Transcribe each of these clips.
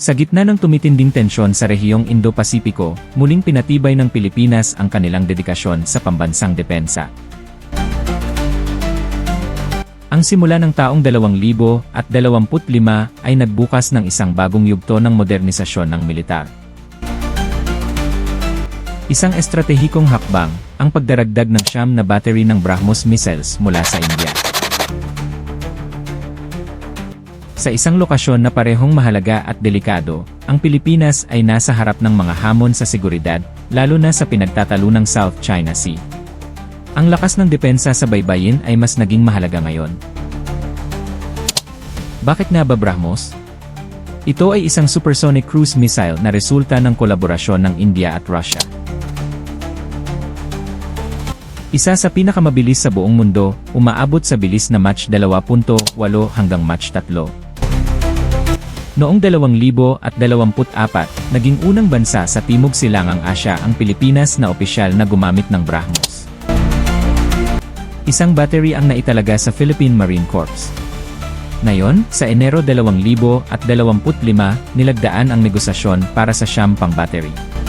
Sa gitna ng tumitinding tensyon sa rehiyong Indo-Pasipiko, muling pinatibay ng Pilipinas ang kanilang dedikasyon sa pambansang depensa. Ang simula ng taong 2025 ay nagbukas ng isang bagong yugto ng modernisasyon ng militar. Isang estratehikong hakbang, ang pagdaragdag ng siyam na battery ng Brahmos missiles mula sa India. Sa isang lokasyon na parehong mahalaga at delikado, ang Pilipinas ay nasa harap ng mga hamon sa seguridad, lalo na sa pinagtatalunang South China Sea. Ang lakas ng depensa sa baybayin ay mas naging mahalaga ngayon. Bakit nga ba Brahmos? Ito ay isang supersonic cruise missile na resulta ng kolaborasyon ng India at Russia. Isa sa pinakamabilis sa buong mundo, umaabot sa bilis na Mach 2.8 hanggang Mach 3. Noong 2024, naging unang bansa sa Timog Silangang Asya ang Pilipinas na opisyal na gumamit ng Brahmos. Isang battery ang naitalaga sa Philippine Marine Corps. Ngayon, sa Enero 2025, nilagdaan ang negosasyon para sa siyam pang battery.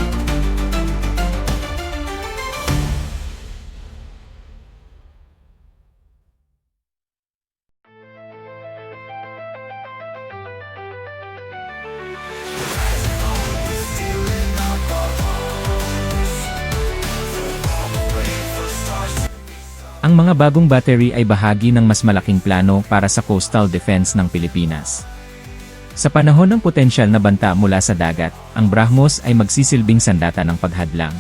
Ang mga bagong battery ay bahagi ng mas malaking plano para sa coastal defense ng Pilipinas. Sa panahon ng potensyal na banta mula sa dagat, ang Brahmos ay magsisilbing sandata ng paghadlang.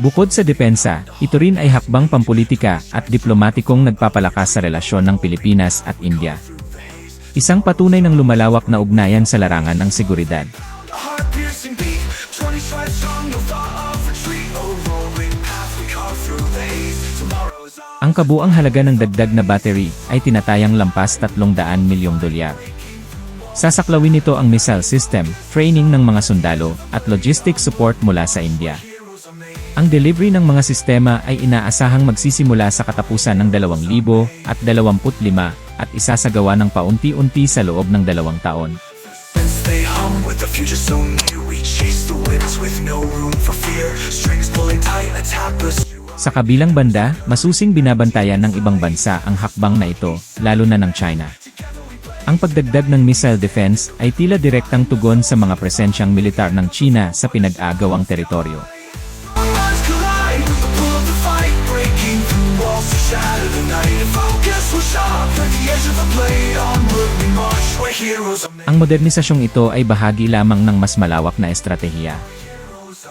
Bukod sa depensa, ito rin ay hakbang pampolitika at diplomatikong nagpapalakas sa relasyon ng Pilipinas at India. Isang patunay ng lumalawak na ugnayan sa larangan ng seguridad. Ang kabuang halaga ng dagdag na battery ay tinatayang lampas 300 milyong dolyar. Sasaklawin nito ang missile system, training ng mga sundalo, at logistic support mula sa India. Ang delivery ng mga sistema ay inaasahang magsisimula sa katapusan ng 2025 at isasagawa ng paunti-unti sa loob ng dalawang taon. With. Sa kabilang banda, masusing binabantayan ng ibang bansa ang hakbang na ito, lalo na ng China. Ang pagdagdag ng missile defense ay tila direktang tugon sa mga presensyang militar ng China sa pinag-agawang teritoryo. Ang modernisasyong ito ay bahagi lamang ng mas malawak na estratehiya.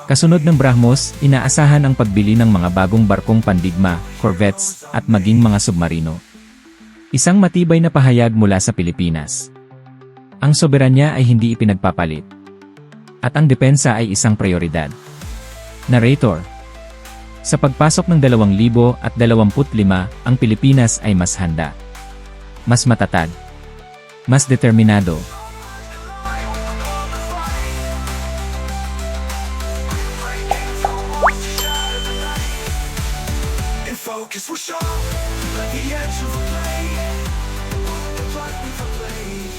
Kasunod ng Brahmos, inaasahan ang pagbili ng mga bagong barkong pandigma, corvettes, at maging mga submarino. Isang matibay na pahayag mula sa Pilipinas. Ang soberanya ay hindi ipinagpapalit. At ang depensa ay isang prioridad. Narrator Sa pagpasok ng 2025, ang Pilipinas ay mas handa. Mas matatag. Mas determinado. Cause we're sharp like the edge of a blade The black with a blade